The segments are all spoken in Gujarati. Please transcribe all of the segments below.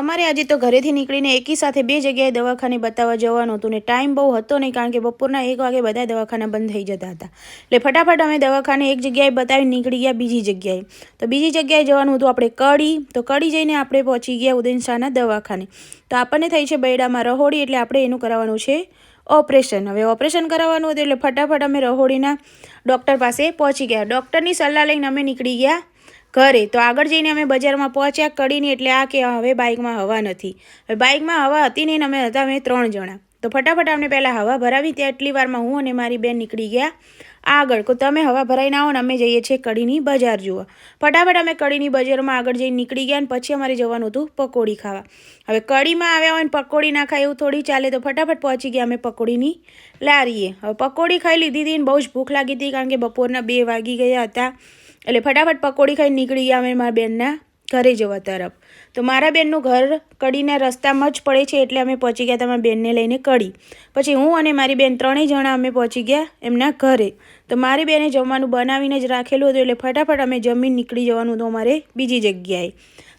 અમારે આજે તો ઘરેથી નીકળીને એકી સાથે બે જગ્યાએ દવાખાને બતાવવા જવાનું હતું ને ટાઈમ બહુ હતો નહીં કારણ કે બપોરના એક વાગે બધા દવાખાના બંધ થઈ જતા હતા. એટલે ફટાફટ અમે દવાખાને એક જગ્યાએ બતાવી નીકળી ગયા બીજી જગ્યાએ. તો બીજી જગ્યાએ જવાનું હતું આપણે કડી. તો કડી જઈને આપણે પહોંચી ગયા ઉદયન શાહના દવાખાને. તો આપણને થઈ છે બૈડામાં રહોડી એટલે આપણે એનું કરાવવાનું છે ઓપરેશન. હવે ઓપરેશન કરાવવાનું હતું એટલે ફટાફટ અમે રહોડીના ડૉક્ટર પાસે પહોંચી ગયા. ડૉક્ટરની સલાહ લઈને અમે નીકળી ગયા. ઘરે તો આગળ જઈને અમે બજારમાં પહોંચ્યા કડીને એટલે આ કે હવે બાઇકમાં હવા નથી. હવે બાઇકમાં હવા હતી નહીં અમે હતા અમે ત્રણ જણા. તો ફટાફટ અમને પહેલાં હવા ભરાવી, ત્યાં એટલી વારમાં હું અને મારી બેન નીકળી ગયા. આગળ, તો તમે હવા ભરાઈને આવો ને અમે જઈએ છીએ કડીની બજાર જોવા. ફટાફટ અમે કડીની બજારમાં આગળ જઈને નીકળી ગયા અને પછી અમારે જવાનું હતું પકોડી ખાવા. હવે કડીમાં આવ્યા હોય ને પકોડી ના ખાય એવું થોડી ચાલે, તો ફટાફટ પહોંચી ગયા અમે પકોડીની લારીએ. હવે પકોડી ખાઈ લીધી હતી ને બહુ જ ભૂખ લાગી હતી, કારણ કે બપોરના બે વાગી ગયા હતા. એટલે ફટાફટ પકોડી ખાઈને નીકળી ગયા અમે મારા બેનના. ઘરે જવા તરફ. તો મારા બેનનું ઘર કડીના રસ્તામાં જ પડે છે એટલે અમે પહોંચી ગયા તમારા બેનને લઈને કડી. પછી હું અને મારી બેન ત્રણેય જણા અમે પહોંચી ગયા એમના ઘરે. તો મારી બેને જમવાનું બનાવીને જ રાખેલું હતું એટલે ફટાફટ અમે જમીન નીકળી જવાનું હતું અમારે બીજી જગ્યાએ.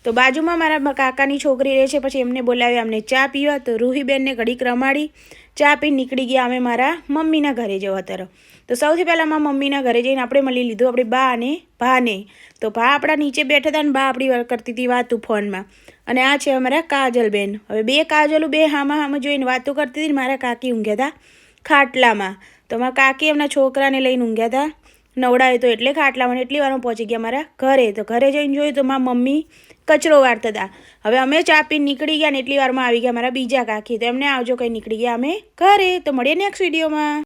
તો બાજુમાં મારા કાકાની છોકરી રહે છે, પછી એમને બોલાવ્યા, અમને ચા પીવા. તો રૂહીબેનને ઘડીક રમાડી. ચા પી નીકળી ગયા અમે મારા મમ્મીના ઘરે જવા તરફ. તો સૌથી પહેલાં મારા મમ્મીના ઘરે જઈને આપણે મળી લીધું આપણી બા અને ભાને. તો ભા આપણા નીચે બેઠા હતા ને બા આપણી કરતી હતી વાતું ફોનમાં. અને આ છે અમારા કાજલબેન. હવે બે કાજલું બે હામાં હામાં જોઈને વાતો કરતી હતી મારા કાકી ઊંઘ્યા હતા ખાટલામાં. તો મારા કાકી એમના છોકરાને લઈને ઊંઘ્યા હતા. નવડાવે તો એટલે ખાટલામાં એટલી વારમાં પહોંચી ગયા મારા ઘરે. તો ઘરે જઈને જોયું તો મારા મમ્મી કચરો વાળતા હતા. હવે અમે ચા પીને નીકળી ગયા ને એટલી વારમાં આવી ગયા મારા બીજા કાકી. તો એમને આવજો કંઈ નીકળી ગયા અમે ઘરે. તો મળીએ નેક્સ્ટ વિડીયોમાં